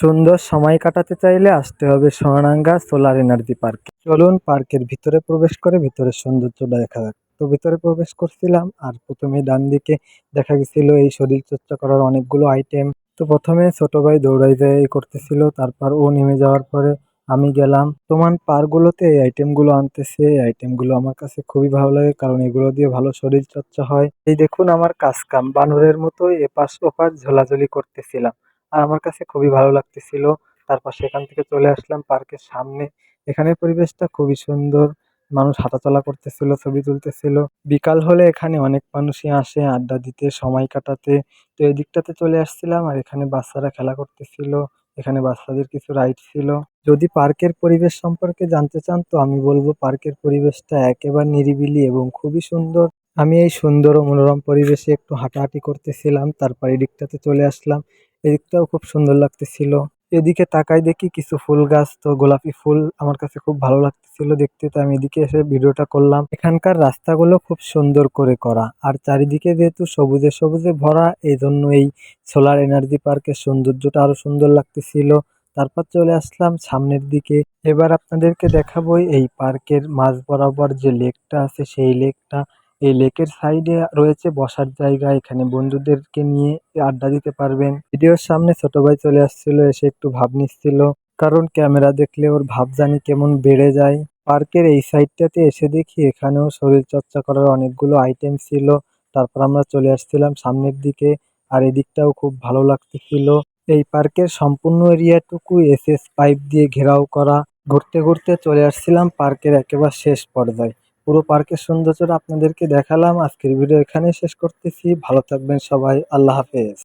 সুন্দর সময় কাটাতে চাইলে আসতে হবে সোনারাঙ্গা সোলার এনার্জি পার্কে। চলুন পার্কের ভিতরে প্রবেশ করে ভিতরের সৌন্দর্যটা দেখা যাক। তো ভিতরে প্রবেশ করছিলাম আর প্রথমে ডান দিকে দেখা গেছিল এই শরীর চর্চা করার অনেকগুলো আইটেম তো প্রথমে ছোট ভাই দৌড়াই দেয় করতেছিল, তারপর ও নেমে যাওয়ার পরে আমি গেলাম। তোমার পার্কগুলোতে এই আইটেমগুলো আনতেছে, এই আইটেমগুলো আমার কাছে খুবই ভালো লাগে কারণ এগুলো দিয়ে ভালো শরীর চর্চা হয়। এই দেখুন আমার কাজ কাম, বানরের মতো এপাশ ওপাশ ঝোলাঝুলি করতেছিলাম। আর আমার কাছে খুবই ভালো লাগতেছিল। তারপর সেখান থেকে চলে আসলাম পার্কের সামনে। এখানের পরিবেশটা খুবই সুন্দর। মানুষ হাঁটাচলা করতেছিল, ছবি তুলতেছিল। বিকাল হলে এখানে অনেক মানুষই আসে, আড্ডা দিতে, সময় কাটাতে। তো এই দিকটাতে চলে আসছিলাম আর এখানে বাচ্চারা খেলা করতেছিল। এখানে বাচ্চাদের কিছু রাইড ছিল। যদি পার্কের পরিবেশ সম্পর্কে জানতে চান, তো আমি বলব পার্কের পরিবেশটা একেবারে নিরিবিলি এবং খুবই সুন্দর। আমি এই সুন্দর ও মনোরম পরিবেশে একটু হাঁটাহাঁটি করতেছিলাম। তারপর এদিকটাতে চলে আসলাম। এদিকটাও খুব সুন্দর লাগতেছিল। এদিকে তাকাই দেখি কিছু ফুল গাছ, তো গোলাপি ফুল আমার কাছে খুব ভালো লাগতেছিল দেখতে তো আমি এদিকে এসে ভিডিওটা করলাম। এখানকার রাস্তাগুলো খুব সুন্দর করে করা, আর চারিদিকে যেহেতু সবুজে সবুজে ভরা এই জন্য এই সোলার এনার্জি পার্কের সৌন্দর্যটা আরও সুন্দর লাগতেছিল। তারপর চলে আসলাম সামনের দিকে। এবার আপনাদেরকে দেখাবো এই পার্কের মাঝ বরাবর যে লেকটা আছে, সেই লেকটা। এই লেকের সাইডে রয়েছে বসার জায়গা। এখানে বন্ধুদেরকে নিয়ে আড্ডা দিতে পারবেন। ভিডিওর সামনে ছোট ভাই চলে আসছিল, এসে একটু ভাব নিচ্ছিল। কারণ ক্যামেরা দেখলে ওর ভাব জানি কেমন বেড়ে যায়। পার্কের এই সাইডটাতে এসে দেখি এখানেও শরীর চর্চা করার অনেকগুলো আইটেম ছিল। তারপর আমরা চলে আসছিলাম সামনের দিকে, আর এদিকটাও খুব ভালো লাগতেছিল। এই পার্কের সম্পূর্ণ এরিয়াটুকু এসএস পাইপ দিয়ে ঘেরাও করা। ঘুরতে ঘুরতে চলে আসছিলাম পার্কের একেবারে শেষ পর্যায়ে। পুরো পার্কের সৌন্দর্যটা আপনাদেরকে দেখালাম। আজকের ভিডিও এখানেই শেষ করতেছি। ভালো থাকবেন সবাই। আল্লাহ হাফেজ।